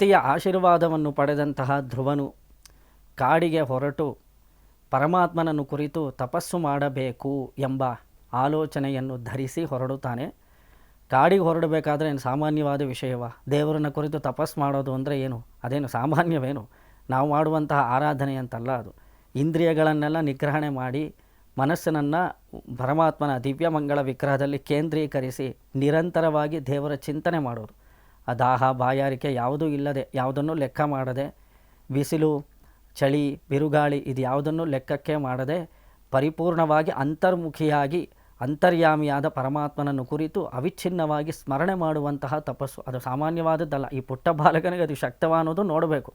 ಅತಿಥಿಯ ಆಶೀರ್ವಾದವನ್ನು ಪಡೆದಂತಹ ಧ್ರುವನು ಕಾಡಿಗೆ ಹೊರಟು ಪರಮಾತ್ಮನನ್ನು ಕುರಿತು ತಪಸ್ಸು ಮಾಡಬೇಕು ಎಂಬ ಆಲೋಚನೆಯನ್ನು ಧರಿಸಿ ಹೊರಡುತ್ತಾನೆ. ಕಾಡಿಗೆ ಹೊರಡಬೇಕಾದ್ರೆ ಏನು ಸಾಮಾನ್ಯವಾದ ವಿಷಯವ? ದೇವರನ್ನ ಕುರಿತು ತಪಸ್ಸು ಮಾಡೋದು ಅಂದರೆ ಏನು? ಅದೇನು ಸಾಮಾನ್ಯವೇನು? ನಾವು ಮಾಡುವಂತಹ ಆರಾಧನೆ ಅಂತಲ್ಲ ಅದು. ಇಂದ್ರಿಯಗಳನ್ನೆಲ್ಲ ನಿಗ್ರಹಣೆ ಮಾಡಿ ಮನಸ್ಸನ್ನು ಪರಮಾತ್ಮನ ದಿವ್ಯಮಂಗಳ ವಿಗ್ರಹದಲ್ಲಿ ಕೇಂದ್ರೀಕರಿಸಿ ನಿರಂತರವಾಗಿ ದೇವರ ಚಿಂತನೆ ಮಾಡೋದು. ದಾಹ, ಬಾಯಾರಿಕೆ ಯಾವುದೂ ಇಲ್ಲದೆ ಯಾವುದನ್ನು ಲೆಕ್ಕ ಮಾಡದೆ, ಬಿಸಿಲು, ಚಳಿ, ಬಿರುಗಾಳಿ ಇದು ಯಾವುದನ್ನು ಲೆಕ್ಕಕ್ಕೆ ಮಾಡದೆ ಪರಿಪೂರ್ಣವಾಗಿ ಅಂತರ್ಮುಖಿಯಾಗಿ, ಅಂತರ್ಯಾಮಿಯಾದ ಪರಮಾತ್ಮನನ್ನು ಕುರಿತು ಅವಿಚ್ಛಿನ್ನವಾಗಿ ಸ್ಮರಣೆ ಮಾಡುವಂತಹ ತಪಸ್ಸು. ಅದು ಸಾಮಾನ್ಯವಾದದ್ದಲ್ಲ, ಈ ಪುಟ್ಟ ಬಾಲಕನಿಗೆ ಅದು ಶಕ್ತವ ನೋಡಬೇಕು.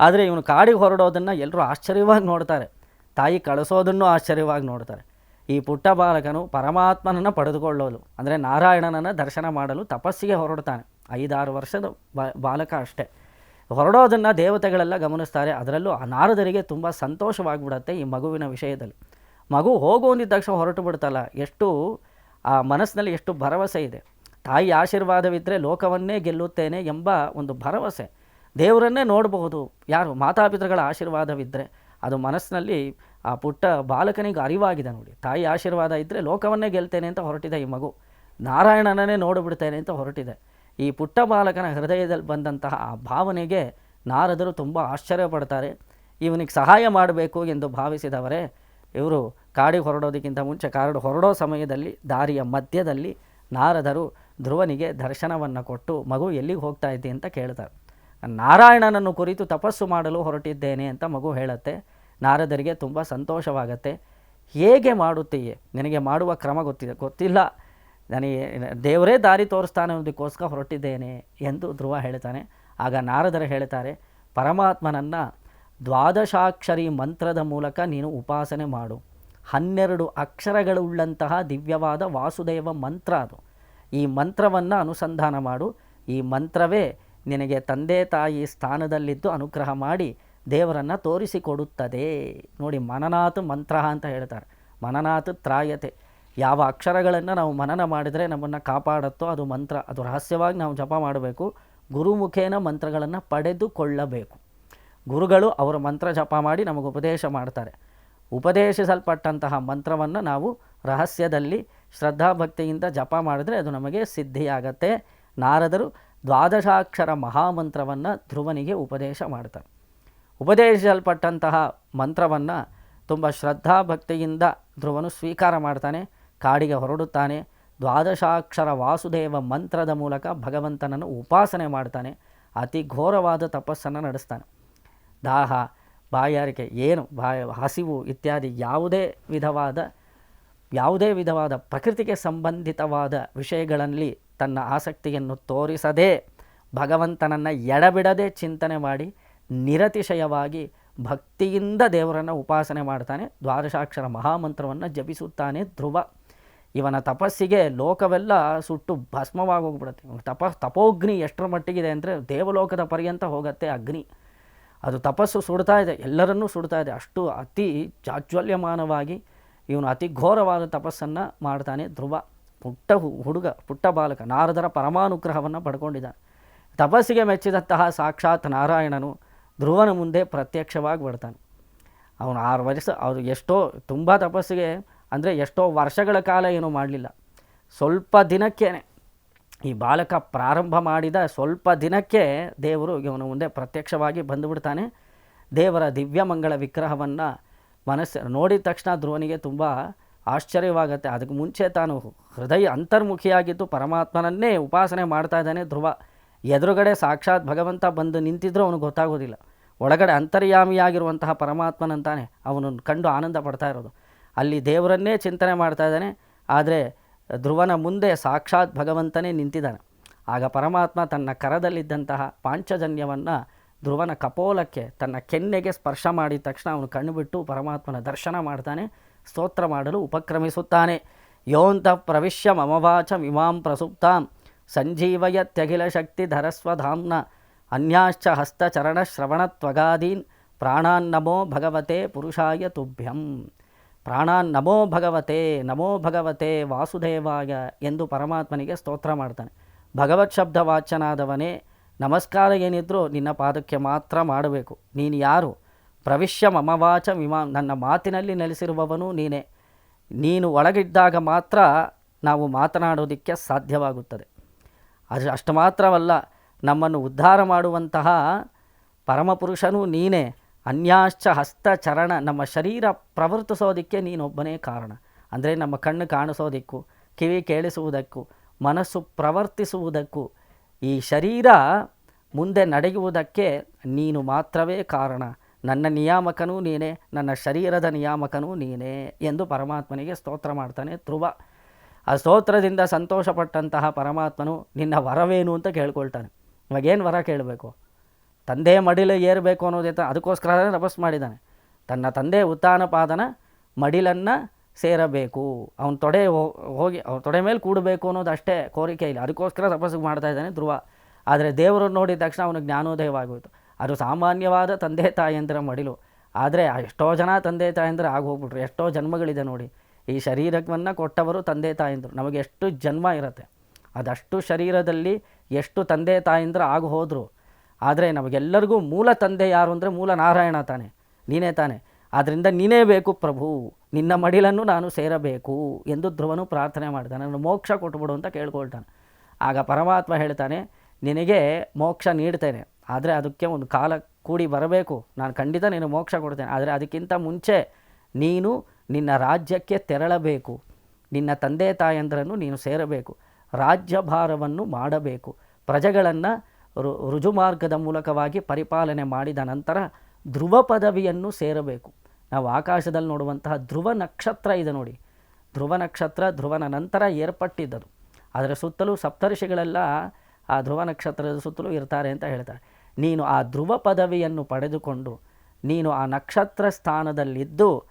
ಆದರೆ ಇವನು ಕಾಡಿಗೆ ಹೊರಡೋದನ್ನು ಎಲ್ಲರೂ ಆಶ್ಚರ್ಯವಾಗಿ ನೋಡ್ತಾರೆ. ತಾಯಿ ಕಳಿಸೋದನ್ನು ಆಶ್ಚರ್ಯವಾಗಿ ನೋಡ್ತಾರೆ. ಈ ಪುಟ್ಟ ಬಾಲಕನು ಪರಮಾತ್ಮನನ್ನು ಪಡೆದುಕೊಳ್ಳೋದು. ಅಂದರೆ ನಾರಾಯಣನನ್ನು ದರ್ಶನ ಮಾಡಲು ತಪಸ್ಸಿಗೆ ಹೊರಡ್ತಾನೆ. ಐದಾರು ವರ್ಷದ ಬಾಲಕ ಅಷ್ಟೇ. ಹೊರಡೋದನ್ನು ದೇವತೆಗಳೆಲ್ಲ ಗಮನಿಸ್ತಾರೆ. ಅದರಲ್ಲೂ ಆ ನಾರದರಿಗೆ ತುಂಬ ಸಂತೋಷವಾಗಿಬಿಡತ್ತೆ ಈ ಮಗುವಿನ ವಿಷಯದಲ್ಲಿ. ಮಗು ಹೋಗು ಅಂದಿದ್ದ ತಕ್ಷಣ ಹೊರಟು ಬಿಡ್ತಲ್ಲ ಎಷ್ಟು, ಆ ಮನಸ್ಸಿನಲ್ಲಿ ಎಷ್ಟು ಭರವಸೆ ಇದೆ. ತಾಯಿ ಆಶೀರ್ವಾದವಿದ್ದರೆ ಲೋಕವನ್ನೇ ಗೆಲ್ಲುತ್ತೇನೆ ಎಂಬ ಒಂದು ಭರವಸೆ. ದೇವರನ್ನೇ ನೋಡಬಹುದು. ಯಾರು? ಮಾತಾಪಿತೃಗಳ ಆಶೀರ್ವಾದವಿದ್ದರೆ ಅದು ಮನಸ್ಸಿನಲ್ಲಿ ಆ ಪುಟ್ಟ ಬಾಲಕನಿಗೆ ಅರಿವಾಗಿದೆ ನೋಡಿ. ತಾಯಿ ಆಶೀರ್ವಾದ ಇದ್ದರೆ ಲೋಕವನ್ನೇ ಗೆಲ್ತೇನೆ ಅಂತ ಹೊರಟಿದೆ ಈ ಮಗು. ನಾರಾಯಣನನ್ನೇ ನೋಡಿಬಿಡ್ತೇನೆ ಅಂತ ಹೊರಟಿದೆ. ಈ ಪುಟ್ಟ ಬಾಲಕನ ಹೃದಯದಲ್ಲಿ ಬಂದಂತಹ ಆ ಭಾವನೆಗೆ ನಾರದರು ತುಂಬ ಆಶ್ಚರ್ಯ ಪಡ್ತಾರೆ. ಇವನಿಗೆ ಸಹಾಯ ಮಾಡಬೇಕು ಎಂದು ಭಾವಿಸಿದವರೇ, ಇವರು ಕಾಡಿಗೆ ಹೊರಡೋದಕ್ಕಿಂತ ಮುಂಚೆ ಕಾಡು ಹೊರಡೋ ಸಮಯದಲ್ಲಿ, ದಾರಿಯ ಮಧ್ಯದಲ್ಲಿ ನಾರದರು ಧ್ರುವನಿಗೆ ದರ್ಶನವನ್ನು ಕೊಟ್ಟು, ಮಗು, ಎಲ್ಲಿಗೆ ಹೋಗ್ತಾ ಇದ್ದೆ? ಅಂತ ಕೇಳ್ತಾರೆ. ನಾರಾಯಣನನ್ನು ಕುರಿತು ತಪಸ್ಸು ಮಾಡಲು ಹೊರಟಿದ್ದೇನೆ ಅಂತ ಮಗು ಹೇಳುತ್ತೆ. ನಾರದರಿಗೆ ತುಂಬ ಸಂತೋಷವಾಗತ್ತೆ. ಹೇಗೆ ಮಾಡುತ್ತೀಯೇ? ನಿನಗೆ ಮಾಡುವ ಕ್ರಮ ಗೊತ್ತಿದೆ ಗೊತ್ತಿಲ್ಲ. ನನಗೆ ದೇವರೇ ದಾರಿ ತೋರಿಸ್ತಾನೆ ಅನ್ನೋದಕ್ಕೋಸ್ಕರ ಹೊರಟಿದ್ದೇನೆ ಎಂದು ಧ್ರುವ ಹೇಳ್ತಾನೆ. ಆಗ ನಾರದರು ಹೇಳ್ತಾರೆ, ಪರಮಾತ್ಮನನ್ನು ದ್ವಾದಶಾಕ್ಷರಿ ಮಂತ್ರದ ಮೂಲಕ ನೀನು ಉಪಾಸನೆ ಮಾಡು. ಹನ್ನೆರಡು ಅಕ್ಷರಗಳುಳ್ಳಂತಹ ದಿವ್ಯವಾದ ವಾಸುದೇವ ಮಂತ್ರ ಅದು. ಈ ಮಂತ್ರವನ್ನು ಅನುಸಂಧಾನ ಮಾಡು. ಈ ಮಂತ್ರವೇ ನಿನಗೆ ತಂದೆ ತಾಯಿ ಸ್ಥಾನದಲ್ಲಿದ್ದು ಅನುಗ್ರಹ ಮಾಡಿ ದೇವರನ್ನು ತೋರಿಸಿಕೊಡುತ್ತದೆ. ನೋಡಿ ಮನನಾಥ ಮಂತ್ರ ಅಂತ ಹೇಳ್ತಾರೆ. ಮನನಾಥ ತ್ರಾಯತೆ. ಯಾವ ಅಕ್ಷರಗಳನ್ನು ನಾವು ಮನನ ಮಾಡಿದರೆ ನಮ್ಮನ್ನು ಕಾಪಾಡುತ್ತೋ ಅದು ಮಂತ್ರ, ಅದು ರಹಸ್ಯವಾಗಿ ನಾವು ಜಪ ಮಾಡಬೇಕು. ಗುರುಮುಖೇನ ಮಂತ್ರಗಳನ್ನು ಪಡೆದುಕೊಳ್ಳಬೇಕು ಗುರುಗಳು ಅವರ ಮಂತ್ರ ಜಪ ಮಾಡಿ ನಮಗೆ ಉಪದೇಶ ಮಾಡ್ತಾರೆ. ಉಪದೇಶಿಸಲ್ಪಟ್ಟಂತಹ ಮಂತ್ರವನ್ನು ನಾವು ರಹಸ್ಯದಲ್ಲಿ ಶ್ರದ್ಧಾಭಕ್ತಿಯಿಂದ ಜಪ ಮಾಡಿದರೆ ಅದು ನಮಗೆ ಸಿದ್ಧಿಯಾಗತ್ತೆ. ನಾರದರು ದ್ವಾದಶಾಕ್ಷರ ಮಹಾಮಂತ್ರವನ್ನು ಧ್ರುವನಿಗೆ ಉಪದೇಶ ಮಾಡ್ತಾರೆ. ಉಪದೇಶಿಸಲ್ಪಟ್ಟಂತಹ ಮಂತ್ರವನ್ನು ತುಂಬ ಶ್ರದ್ಧಾಭಕ್ತಿಯಿಂದ ಧ್ರುವನು ಸ್ವೀಕಾರ ಮಾಡ್ತಾನೆ. ಕಾಡಿಗೆ ಹೊರಡುತ್ತಾನೆ. ದ್ವಾದಶಾಕ್ಷರ ವಾಸುದೇವ ಮಂತ್ರದ ಮೂಲಕ ಭಗವಂತನನ್ನು ಉಪಾಸನೆ ಮಾಡ್ತಾನೆ. ಅತಿ ಘೋರವಾದ ತಪಸ್ಸನ್ನು ನಡೆಸ್ತಾನೆ. ದಾಹ, ಬಾಯಾರಿಕೆ, ಏನು ಬಾಯ ಹಸಿವು ಇತ್ಯಾದಿ ಯಾವುದೇ ವಿಧವಾದ ಯಾವುದೇ ವಿಧವಾದ ಪ್ರಕೃತಿಗೆ ಸಂಬಂಧಿತವಾದ ವಿಷಯಗಳಲ್ಲಿ ತನ್ನ ಆಸಕ್ತಿಯನ್ನು ತೋರಿಸದೇ ಭಗವಂತನನ್ನು ಎಡಬಿಡದೆ ಚಿಂತನೆ ಮಾಡಿ ನಿರತಿಶಯವಾಗಿ ಭಕ್ತಿಯಿಂದ ದೇವರನ್ನು ಉಪಾಸನೆ ಮಾಡ್ತಾನೆ. ದ್ವಾದಶಾಕ್ಷರ ಮಹಾಮಂತ್ರವನ್ನು ಜಪಿಸುತ್ತಾನೆ ಧ್ರುವ. ಇವನ ತಪಸ್ಸಿಗೆ ಲೋಕವೆಲ್ಲ ಸುಟ್ಟು ಭಸ್ಮವಾಗೋಗ್ಬಿಡುತ್ತೆ. ತಪ, ತಪೋಗ್ನಿ ಎಷ್ಟರ ಮಟ್ಟಿಗಿದೆ ಅಂದರೆ ದೇವಲೋಕದ ಪರ್ಯಂತ ಹೋಗುತ್ತೆ ಅಗ್ನಿ. ಅದು ತಪಸ್ಸು ಸುಡ್ತಾ ಇದೆ, ಎಲ್ಲರನ್ನೂ ಸುಡ್ತಾ ಇದೆ. ಅಷ್ಟು ಅತಿ ಜಾಜ್ವಲ್ಯಮಾನವಾಗಿ ಇವನು ಅತಿ ಘೋರವಾದ ತಪಸ್ಸನ್ನು ಮಾಡ್ತಾನೆ ಧ್ರುವ. ಪುಟ್ಟ ಹುಡುಗ, ಪುಟ್ಟ ಬಾಲಕ, ನಾರದರ ಪರಮಾನುಗ್ರಹವನ್ನು ಪಡ್ಕೊಂಡಿದ್ದಾನೆ. ತಪಸ್ಸಿಗೆ ಮೆಚ್ಚಿದಂತಹ ಸಾಕ್ಷಾತ್ ನಾರಾಯಣನು ಧ್ರುವನ ಮುಂದೆ ಪ್ರತ್ಯಕ್ಷವಾಗಿ ಬಿಡ್ತಾನೆ ಅವನು ಆರು ವರ್ಷ, ಅವ್ರು ಎಷ್ಟೋ, ತುಂಬ ತಪಸ್ಸಿಗೆ ಅಂದರೆ ಎಷ್ಟೋ ವರ್ಷಗಳ ಕಾಲ ಏನೂ ಮಾಡಲಿಲ್ಲ. ಸ್ವಲ್ಪ ದಿನಕ್ಕೆ ಈ ಬಾಲಕ ಪ್ರಾರಂಭ ಮಾಡಿದ ಸ್ವಲ್ಪ ದಿನಕ್ಕೆ ದೇವರು ಇವನ ಮುಂದೆ ಪ್ರತ್ಯಕ್ಷವಾಗಿ ಬಂದುಬಿಡ್ತಾನೆ. ದೇವರ ದಿವ್ಯಮಂಗಳ ವಿಗ್ರಹವನ್ನು ಮನಸ್ಸು ನೋಡಿದ ತಕ್ಷಣ ಧ್ರುವನಿಗೆ ತುಂಬ ಆಶ್ಚರ್ಯವಾಗುತ್ತೆ. ಅದಕ್ಕೆ ಮುಂಚೆ ತಾನು ಹೃದಯ ಅಂತರ್ಮುಖಿಯಾಗಿದ್ದು ಪರಮಾತ್ಮನನ್ನೇ ಉಪಾಸನೆ ಮಾಡ್ತಾ ಇದ್ದಾನೆ ಧ್ರುವ. ಎದುರುಗಡೆ ಸಾಕ್ಷಾತ್ ಭಗವಂತ ಬಂದು ನಿಂತಿದ್ರೂ ಅವನು ಗೊತ್ತಾಗೋದಿಲ್ಲ. ಒಳಗಡೆ ಅಂತರ್ಯಾಮಿಯಾಗಿರುವಂತಹ ಪರಮಾತ್ಮನಂತಾನೆ ಅವನನ್ನು ಕಂಡು ಆನಂದ ಪಡ್ತಾ ಇರೋದು. ಅಲ್ಲಿ ದೇವರನ್ನೇ ಚಿಂತನೆ ಮಾಡ್ತಾ ಇದ್ದಾನೆ. ಆದರೆ ಧ್ರುವನ ಮುಂದೆ ಸಾಕ್ಷಾತ್ ಭಗವಂತನೇ ನಿಂತಿದ್ದಾನೆ. ಆಗ ಪರಮಾತ್ಮ ತನ್ನ ಕರದಲ್ಲಿದ್ದಂತಹ ಪಾಂಚಜನ್ಯವನ್ನು ಧ್ರುವನ ಕಪೋಲಕ್ಕೆ ತನ್ನ ಕೆನ್ನೆಗೆ ಸ್ಪರ್ಶ ಮಾಡಿದ ತಕ್ಷಣ ಅವನು ಕಣ್ಣು ಬಿಟ್ಟು ಪರಮಾತ್ಮನ ದರ್ಶನ ಮಾಡ್ತಾನೆ, ಸ್ತೋತ್ರ ಮಾಡಲು ಉಪಕ್ರಮಿಸುತ್ತಾನೆ. ಯೋಂತ ಪ್ರವಿಶ್ಯ ಮಮವಾಚ ಇಮಾಂ ಪ್ರಸುಪ್ತಾಂ ಸಂಜೀವಯತ್ಯಖಿಲ ಶಕ್ತಿ ಧರಸ್ವಧಾಮ್ನ ಅನ್ಯಾಶ್ಚ ಹಸ್ತಚರಣ ಶ್ರವಣತ್ವಗಾದೀನ್ ಪ್ರಾಣಾನ್ನಮೋ ಭಗವತೆ ಪುರುಷಾಯ ತುಭ್ಯಂ. ಪ್ರಾಣಾನ್ ನಮೋ ಭಗವತೆ ನಮೋ ಭಗವತೆ ವಾಸುದೇವಾಯ ಎಂದು ಪರಮಾತ್ಮನಿಗೆ ಸ್ತೋತ್ರ ಮಾಡ್ತಾನೆ. ಭಗವತ್ ಶಬ್ದ ವಾಚನಾದವನೇ ನಮಸ್ಕಾರ ಏನಿದ್ರೂ ನಿನ್ನ ಪಾದಕ್ಕೆ ಮಾತ್ರ ಮಾಡಬೇಕು. ನೀನು ಯಾರು? ಪ್ರವಿಶ್ಯ ಮಮವಾಚ ವಿಮಾ, ನನ್ನ ಮಾತಿನಲ್ಲಿ ನೆಲೆಸಿರುವವನು ನೀನೇ. ನೀನು ಒಳಗಿದ್ದಾಗ ಮಾತ್ರ ನಾವು ಮಾತನಾಡೋದಕ್ಕೆ ಸಾಧ್ಯವಾಗುತ್ತದೆ. ಅದು ಅಷ್ಟು ಮಾತ್ರವಲ್ಲ, ನಮ್ಮನ್ನು ಉದ್ಧಾರ ಮಾಡುವಂತಹ ಪರಮಪುರುಷನೂ ನೀನೇ. ಅನ್ಯಾಶ್ಚ ಹಸ್ತ ಚರಣ ನಮ್ಮ ಶರೀರ ಪ್ರವರ್ತಿಸೋದಕ್ಕೆ ನೀನೊಬ್ಬನೇ ಕಾರಣ. ಅಂದರೆ ನಮ್ಮ ಕಣ್ಣು ಕಾಣಿಸೋದಕ್ಕೂ, ಕಿವಿ ಕೇಳಿಸುವುದಕ್ಕೂ, ಮನಸ್ಸು ಪ್ರವರ್ತಿಸುವುದಕ್ಕೂ, ಈ ಶರೀರ ಮುಂದೆ ನಡೆಯುವುದಕ್ಕೆ ನೀನು ಮಾತ್ರವೇ ಕಾರಣ. ನನ್ನ ನಿಯಾಮಕನೂ ನೀನೇ, ನನ್ನ ಶರೀರದ ನಿಯಾಮಕನೂ ನೀನೇ ಎಂದು ಪರಮಾತ್ಮನಿಗೆ ಸ್ತೋತ್ರ ಮಾಡ್ತಾನೆ ಧ್ರುವ. ಆ ಸ್ತೋತ್ರದಿಂದ ಸಂತೋಷಪಟ್ಟಂತಹ ಪರಮಾತ್ಮನು ನಿನ್ನ ವರವೇನು ಅಂತ ಕೇಳ್ಕೊಳ್ತಾನೆ. ಇವಾಗೇನು ವರ ಕೇಳಬೇಕು? ತಂದೆ ಮಡಿಲು ಏರಬೇಕು ಅನ್ನೋದೈತ ಅದಕ್ಕೋಸ್ಕರ ತಪಸ್ ಮಾಡಿದ್ದಾನೆ. ತನ್ನ ತಂದೆ ಉತ್ಥಾನಪಾದನ ಮಡಿಲನ್ನು ಸೇರಬೇಕು. ಅವನ ತೊಡೆ ಹೋಗಿ ಅವನ ತೊಡೆ ಮೇಲೆ ಕೂಡಬೇಕು ಅನ್ನೋದು ಅಷ್ಟೇ ಕೋರಿಕೆ ಇಲ್ಲ. ಅದಕ್ಕೋಸ್ಕರ ತಪಸ್ಸಿಗೆ ಮಾಡ್ತಾ ಇದ್ದಾನೆ ಧ್ರುವ. ಆದರೆ ದೇವರು ನೋಡಿದ ತಕ್ಷಣ ಅವನು ಜ್ಞಾನೋದಯವಾಗೋಯಿತು. ಅದು ಸಾಮಾನ್ಯವಾದ ತಂದೆ ತಾಯಂದಿರ ಮಡಿಲು. ಆದರೆ ಎಷ್ಟೋ ಜನ ತಂದೆ ತಾಯಂದಿರು ಆಗಿ ಹೋಗ್ಬಿಟ್ರು ಎಷ್ಟೋ ಜನ್ಮಗಳಿದೆ ನೋಡಿ. ಈ ಶರೀರವನ್ನು ಕೊಟ್ಟವರು ತಂದೆ ತಾಯಂದರು. ನಮಗೆ ಎಷ್ಟು ಜನ್ಮ ಇರುತ್ತೆ. ಅದಷ್ಟು ಶರೀರದಲ್ಲಿ ಎಷ್ಟು ತಂದೆ ತಾಯಂದಿರು ಆಗಿ ಹೋದರು ಆದರೆ ನಮಗೆಲ್ಲರಿಗೂ ಮೂಲ ತಂದೆ ಯಾರು ಅಂದರೆ ಮೂಲ ನಾರಾಯಣ ತಾನೆ, ನೀನೇ ತಾನೆ. ಆದ್ದರಿಂದ ನೀನೇ ಬೇಕು ಪ್ರಭು, ನಿನ್ನ ಮಡಿಲನ್ನು ನಾನು ಸೇರಬೇಕು ಎಂದು ಧ್ರುವನು ಪ್ರಾರ್ಥನೆ ಮಾಡ್ತಾನೆ. ನಾನು ಮೋಕ್ಷ ಕೊಟ್ಬಿಡು ಅಂತ ಕೇಳ್ಕೊಳ್ತಾನೆ. ಆಗ ಪರಮಾತ್ಮ ಹೇಳ್ತಾನೆ, ನಿನಗೆ ಮೋಕ್ಷ ನೀಡ್ತೇನೆ. ಆದರೆ ಅದಕ್ಕೆ ಒಂದು ಕಾಲ ಕೂಡಿ ಬರಬೇಕು. ನಾನು ಖಂಡಿತ ನೀನು ಮೋಕ್ಷ ಕೊಡ್ತೇನೆ. ಆದರೆ ಅದಕ್ಕಿಂತ ಮುಂಚೆ ನೀನು ನಿನ್ನ ರಾಜ್ಯಕ್ಕೆ ತೆರಳಬೇಕು. ನಿನ್ನ ತಂದೆ ತಾಯಂದಿರನ್ನು ನೀನು ಸೇರಬೇಕು. ರಾಜ್ಯಭಾರವನ್ನು ಮಾಡಬೇಕು. ಪ್ರಜೆಗಳನ್ನು ರು ರುಜುಮಾರ್ಗದ ಮೂಲಕವಾಗಿ ಪರಿಪಾಲನೆ ಮಾಡಿದ ನಂತರ ಧ್ರುವ ಪದವಿಯನ್ನು ಸೇರಬೇಕು. ನಾವು ಆಕಾಶದಲ್ಲಿ ನೋಡುವಂತಹ ಧ್ರುವ ನಕ್ಷತ್ರ ಇದೆ ನೋಡಿ. ಧ್ರುವ ನಕ್ಷತ್ರ, ಧ್ರುವನ ನಂತರ ಏರ್ಪಟ್ಟಿದ್ದದು. ಅದರ ಸುತ್ತಲೂ ಸಪ್ತರ್ಷಿಗಳೆಲ್ಲ ಆ ಧ್ರುವ ನಕ್ಷತ್ರದ ಸುತ್ತಲೂ ಇರ್ತಾರೆ ಅಂತ ಹೇಳ್ತಾರೆ. ನೀನು ಆ ಧ್ರುವ ಪದವಿಯನ್ನು ಪಡೆದುಕೊಂಡು ನೀನು ಆ ನಕ್ಷತ್ರ ಸ್ಥಾನದಲ್ಲಿದ್ದು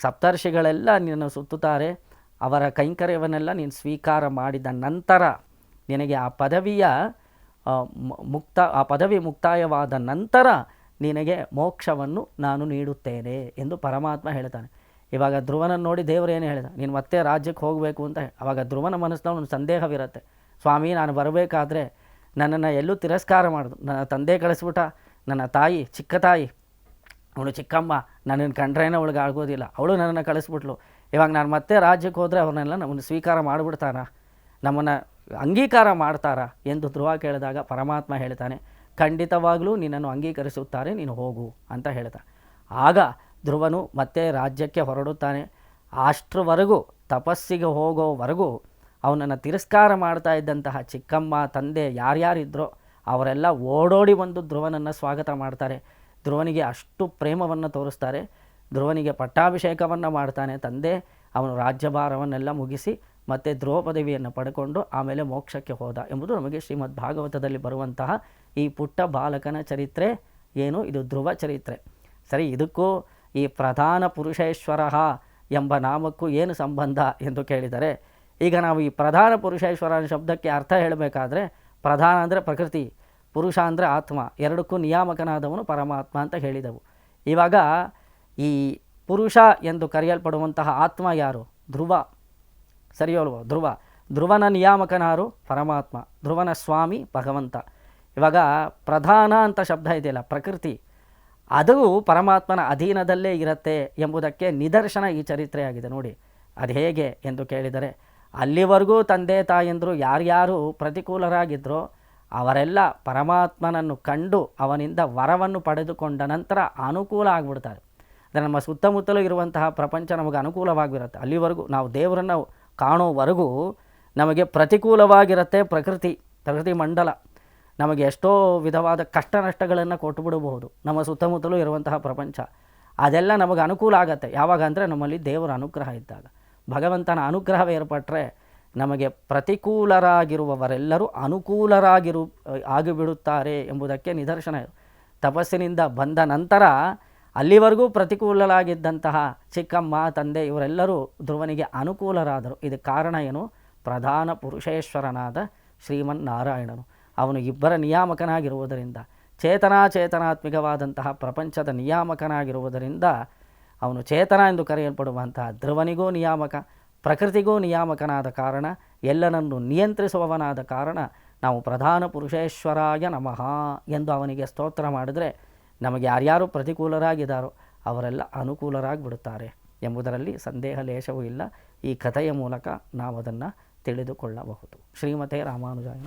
ಸಪ್ತರ್ಷಿಗಳೆಲ್ಲ ನಿನ್ನನ್ನು ಸುತ್ತುತ್ತಾರೆ. ಅವರ ಕೈಂಕರ್ಯವನ್ನೆಲ್ಲ ನೀನು ಸ್ವೀಕಾರ ಮಾಡಿದ ನಂತರ ನಿನಗೆ ಆ ಪದವಿಯ ಮುಕ್ತ, ಆ ಪದವಿ ಮುಕ್ತಾಯವಾದ ನಂತರ ನಿನಗೆ ಮೋಕ್ಷವನ್ನು ನಾನು ನೀಡುತ್ತೇನೆ ಎಂದು ಪರಮಾತ್ಮ ಹೇಳ್ತಾನೆ ಇವಾಗ ಧ್ರುವನನ್ನು ನೋಡಿ ದೇವರು ಏನು ಹೇಳಿದ? ನೀನು ಮತ್ತೆ ರಾಜ್ಯಕ್ಕೆ ಹೋಗಬೇಕು ಅಂತ ಅವಾಗ ಧ್ರುವನ ಮನಸ್ಸಿನಲ್ಲಿ ಒಂದು ಸಂದೇಹವಿರುತ್ತೆ. ಸ್ವಾಮಿ, ನಾನು ಬರಬೇಕಾದ್ರೆ ನನ್ನನ್ನು ಎಲ್ಲೂ ತಿರಸ್ಕಾರ ಮಾಡೋದು. ನನ್ನ ತಂದೆ ಕಳಿಸ್ಬಿಟ್ಟ, ನನ್ನ ತಾಯಿ, ಚಿಕ್ಕ ತಾಯಿ, ಅವಳು ಚಿಕ್ಕಮ್ಮ, ನನ್ನನ್ನು ಕಂಡ್ರೇನೆ ಅವಳಿಗೆ ಆಗೋದಿಲ್ಲ. ಅವಳು ನನ್ನನ್ನು ಕಳಿಸ್ಬಿಟ್ಲು. ಇವಾಗ ನಾನು ಮತ್ತೆ ರಾಜ್ಯಕ್ಕೆ ಹೋದರೆ ಅವ್ರನ್ನೆಲ್ಲ ನಮ್ಮನ್ನು ಸ್ವೀಕಾರ ಮಾಡಿಬಿಡ್ತಾನ? ನಮ್ಮನ್ನು ಅಂಗೀಕಾರ ಮಾಡ್ತಾರಾ ಎಂದು ಧ್ರುವ ಕೇಳಿದಾಗ ಪರಮಾತ್ಮ ಹೇಳ್ತಾನೆ, ಖಂಡಿತವಾಗಲೂ ನಿನ್ನನ್ನು ಅಂಗೀಕರಿಸುತ್ತಾರೆ, ನೀನು ಹೋಗು, ಅಂತ ಹೇಳ್ತಾನೆ. ಆಗ ಧ್ರುವನು ಮತ್ತೆ ರಾಜ್ಯಕ್ಕೆ ಹೊರಡುತ್ತಾನೆ. ಅಷ್ಟರವರೆಗೂ, ತಪಸ್ಸಿಗೆ ಹೋಗೋವರೆಗೂ ಅವನನ್ನು ತಿರಸ್ಕಾರ ಮಾಡ್ತಾ ಇದ್ದಂತಹ ಚಿಕ್ಕಮ್ಮ, ತಂದೆ ಯಾರ್ಯಾರಿದ್ರೋ ಅವರೆಲ್ಲ ಓಡೋಡಿ ಬಂದು ಧ್ರುವನನ್ನು ಸ್ವಾಗತ ಮಾಡ್ತಾರೆ. ಧ್ರುವನಿಗೆ ಅಷ್ಟು ಪ್ರೇಮವನ್ನು ತೋರಿಸ್ತಾರೆ. ಧ್ರುವನಿಗೆ ಪಟ್ಟಾಭಿಷೇಕವನ್ನು ಮಾಡ್ತಾನೆ ತಂದೆ. ಅವನು ರಾಜ್ಯಭಾರವನ್ನೆಲ್ಲ ಮುಗಿಸಿ ಮತ್ತು ಧ್ರುವ ಪದವಿಯನ್ನು ಪಡ್ಕೊಂಡು ಆಮೇಲೆ ಮೋಕ್ಷಕ್ಕೆ ಹೋದ ಎಂಬುದು ನಮಗೆ ಶ್ರೀಮದ್ ಭಾಗವತದಲ್ಲಿ ಬರುವಂತಹ ಈ ಪುಟ್ಟ ಬಾಲಕನ ಚರಿತ್ರೆ. ಏನು? ಇದು ಧ್ರುವ ಚರಿತ್ರೆ. ಸರಿ, ಇದಕ್ಕೂ ಈ ಪ್ರಧಾನ ಪುರುಷೇಶ್ವರ ಎಂಬ ನಾಮಕ್ಕೂ ಏನು ಸಂಬಂಧ ಎಂದು ಕೇಳಿದರೆ, ಈಗ ನಾವು ಈ ಪ್ರಧಾನ ಪುರುಷೇಶ್ವರ ಅನ್ನೋ ಶಬ್ದಕ್ಕೆ ಅರ್ಥ ಹೇಳಬೇಕಾದ್ರೆ, ಪ್ರಧಾನ ಅಂದರೆ ಪ್ರಕೃತಿ, ಪುರುಷ ಅಂದರೆ ಆತ್ಮ, ಎರಡಕ್ಕೂ ನಿಯಾಮಕನಾದವನು ಪರಮಾತ್ಮ ಅಂತ ಹೇಳಿದೆವು. ಇವಾಗ ಈ ಪುರುಷ ಎಂದು ಕರೆಯಲ್ಪಡುವಂತಹ ಆತ್ಮ ಯಾರು? ಧ್ರುವ. ಸರಿಯಲ್ವೋ ಧ್ರುವ. ಧ್ರುವನ ನಿಯಾಮಕನಾರು ಪರಮಾತ್ಮ. ಧ್ರುವನ ಸ್ವಾಮಿ ಭಗವಂತ. ಇವಾಗ ಪ್ರಧಾನ ಅಂತ ಶಬ್ದ ಇದೆಯಲ್ಲ, ಪ್ರಕೃತಿ. ಅದು ಪರಮಾತ್ಮನ ಅಧೀನದಲ್ಲೇ ಇರುತ್ತೆ ಎಂಬುದಕ್ಕೆ ನಿದರ್ಶನ ಈ ಚರಿತ್ರೆಯಾಗಿದೆ ನೋಡಿ. ಅದು ಹೇಗೆ ಎಂದು ಕೇಳಿದರೆ, ಅಲ್ಲಿವರೆಗೂ ತಂದೆ ತಾಯಂದರು ಯಾರ್ಯಾರು ಪ್ರತಿಕೂಲರಾಗಿದ್ದರೋ ಅವರೆಲ್ಲ ಪರಮಾತ್ಮನನ್ನು ಕಂಡು ಅವನಿಂದ ವರವನ್ನು ಪಡೆದುಕೊಂಡ ನಂತರ ಅನುಕೂಲ ಆಗಿಬಿಡ್ತಾರೆ. ಅಂದರೆ ನಮ್ಮ ಸುತ್ತಮುತ್ತಲೂ ಇರುವಂತಹ ಪ್ರಪಂಚ ನಮಗೆ ಅನುಕೂಲವಾಗಿರುತ್ತೆ. ಅಲ್ಲಿವರೆಗೂ ನಾವು ದೇವರನ್ನು ಕಾಣೋವರೆಗೂ ನಮಗೆ ಪ್ರತಿಕೂಲವಾಗಿರುತ್ತೆ ಪ್ರಕೃತಿ ಪ್ರಕೃತಿ ಮಂಡಲ. ನಮಗೆ ಎಷ್ಟೋ ವಿಧವಾದ ಕಷ್ಟ ನಷ್ಟಗಳನ್ನು ಕೊಟ್ಟು ಬಿಡಬಹುದು ನಮ್ಮ ಸುತ್ತಮುತ್ತಲೂ ಇರುವಂತಹ ಪ್ರಪಂಚ. ಅದೆಲ್ಲ ನಮಗೆ ಅನುಕೂಲ ಆಗತ್ತೆ. ಯಾವಾಗ ಅಂದರೆ ನಮ್ಮಲ್ಲಿ ದೇವರ ಅನುಗ್ರಹ ಇದ್ದಾಗ. ಭಗವಂತನ ಅನುಗ್ರಹ ಏರ್ಪಟ್ಟರೆ ನಮಗೆ ಪ್ರತಿಕೂಲರಾಗಿರುವವರೆಲ್ಲರೂ ಅನುಕೂಲರಾಗಿರು, ಆಗಿಬಿಡುತ್ತಾರೆ ಎಂಬುದಕ್ಕೆ ನಿದರ್ಶನ. ತಪಸ್ಸಿನಿಂದ ಬಂದ ನಂತರ ಅಲ್ಲಿವರೆಗೂ ಪ್ರತಿಕೂಲರಾಗಿದ್ದಂತಹ ಚಿಕ್ಕಮ್ಮ, ತಂದೆ ಇವರೆಲ್ಲರೂ ಧ್ರುವನಿಗೆ ಅನುಕೂಲರಾದರು. ಇದಕ್ಕೆ ಕಾರಣ ಏನು? ಪ್ರಧಾನ ಪುರುಷೇಶ್ವರನಾದ ಶ್ರೀಮನ್ನಾರಾಯಣನು. ಅವನು ಇಬ್ಬರ ನಿಯಾಮಕನಾಗಿರುವುದರಿಂದ, ಚೇತನಾಚೇತನಾತ್ಮಿಕವಾದಂತಹ ಪ್ರಪಂಚದ ನಿಯಾಮಕನಾಗಿರುವುದರಿಂದ ಅವನು ಚೇತನ ಎಂದು ಕರೆಯಲ್ಪಡುವಂತಹ ಧ್ರುವನಿಗೂ ನಿಯಾಮಕ, ಪ್ರಕೃತಿಗೂ ನಿಯಾಮಕನಾದ ಕಾರಣ, ಎಲ್ಲನನ್ನು ನಿಯಂತ್ರಿಸುವವನಾದ ಕಾರಣ ನಾವು ಪ್ರಧಾನ ಪುರುಷೇಶ್ವರಾಯ ನಮಃ ಎಂದು ಅವನಿಗೆ ಸ್ತೋತ್ರ ಮಾಡಿದರೆ ನಮಗೆ ಯಾರ್ಯಾರು ಪ್ರತಿಕೂಲರಾಗಿದ್ದಾರೋ ಅವರೆಲ್ಲ ಅನುಕೂಲರಾಗಿ ಬಿಡುತ್ತಾರೆ ಎಂಬುದರಲ್ಲಿ ಸಂದೇಹ ಲೇಷವೂ ಇಲ್ಲ. ಈ ಕಥೆಯ ಮೂಲಕ ನಾವು ಅದನ್ನು ತಿಳಿದುಕೊಳ್ಳಬಹುದು. ಶ್ರೀಮತೆ ರಾಮಾನುಜಾಯ